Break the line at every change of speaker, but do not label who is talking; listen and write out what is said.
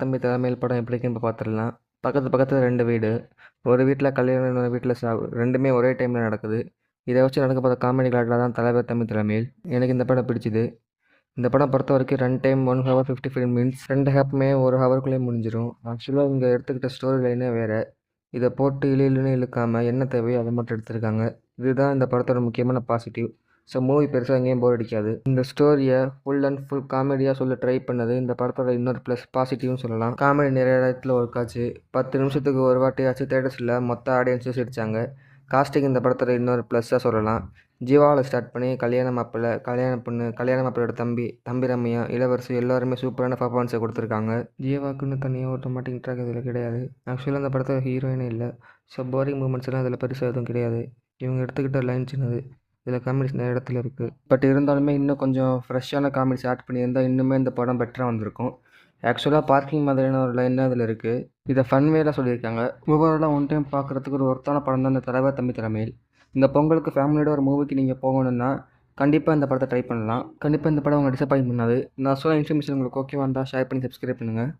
தம்பி தலைமையில் படம் எப்படி இருக்குன்னு பார்த்துடலாம் பக்கத்து பக்கத்தில் ரெண்டு வீடு. ஒரு வீட்டில் கல்யாணம் இன்னொரு வீட்டில் சாவு ரெண்டுமே ஒரே டைமில் நடக்குது. இதை வச்சு நடக்க போகிற காமெடி கிளாட்டில் தான் தலைவர் தம்பி தலைமையில். எனக்கு இந்த படம் பிடிச்சிது. இந்த படம் பொறுத்த வரைக்கும் run time one hour fifty five minutes ரெண்டு ஹாப்புமே ஒரு ஹவருக்குள்ளே முடிஞ்சிடும் ஆக்சுவலாக இங்கே எடுத்துக்கிட்ட ஸ்டோரி லைனே வேறு. இதை போட்டு இழு இழுன்னு இழுக்காமல் என்ன தேவையோ அதை மட்டும் எடுத்திருக்காங்க. இதுதான் இந்த படத்தோட முக்கியமான பாசிட்டிவ் ஸோ மூவி பெருசாக எங்கேயும் போர் அடிக்காது. இந்த ஸ்டோரியை ஃபுல் அண்ட் ஃபுல் காமெடியாக சொல்ல ட்ரை பண்ணது இந்த படத்தோட இன்னொரு ப்ளஸ் பாசிட்டிவ்னு சொல்லலாம். காமெடி நிறைய இடத்துல ஒர்க் ஆச்சு. பத்து நிமிஷத்துக்கு ஒரு வாட்டியாச்சும் தேட்டர்ஸில் மொத்த ஆடியன்ஸும் சிரித்தாங்க காஸ்டிங் இந்த படத்தோட இன்னொரு ப்ளஸ்ஸாக சொல்லலாம். ஜீவாவில் ஸ்டார்ட் பண்ணி கல்யாண மாப்பிள்ளை கல்யாண பொண்ணு கல்யாண மாப்பிள்ளையோட தம்பி தம்பி ரம்யா இளவரசி எல்லாருமே சூப்பரான பர்ஃபார்மன்ஸை கொடுத்துருக்காங்க. ஜீவாக்குன்னு தனியாக ஆட்டோமேட்டிக் ட்ராக் இதில் கிடையாது. ஆக்சுவலாக அந்த படத்தில் ஹீரோயினே இல்லை. ஸோ போரிங் மூமெண்ட்ஸ் எல்லாம் இதில் பெருசாக எதுவும் கிடையாது. இவங்க எடுத்துக்கிட்ட லைன் சின்னது. இதில் காமெடிஸ் நிறைய இடத்துல இருக்குது பட் இருந்தாலுமே இன்னும் கொஞ்சம் ஃப்ரெஷ்ஷான காமெடிஸ் ஆட் பண்ணியிருந்தால் இன்னுமே இந்த படம் பெட்டராக வந்திருக்கும். ஆக்சுவலாக பார்க்கிங் மாதிரியான ஒரு லைன் அதில் இதில் இருக்குது இதை ஃபன் வேல சொல்லியிருக்காங்க. ஓவராலாக ஒன் டைம் பார்க்குறதுக்கு ஒரு ஒருத்தான படம் தான் இந்த தலைவர் தம்பி தலைமையில். இந்த பொங்கலுக்கு ஃபேமிலியோட ஒரு மூவிக்கு நீங்கள் போகணுன்னா கண்டிப்பாக இந்த படத்தை ட்ரை பண்ணலாம். கண்டிப்பாக இந்த படம் உங்களை டிசப்பாயின் பண்ணாது. நான் சொல்ல இன்ஃபர்மேஷன் உங்களுக்கு ஓகேவா இருந்தால் ஷேர் பண்ணி சப்ஸ்கிரைப் பண்ணுங்கள்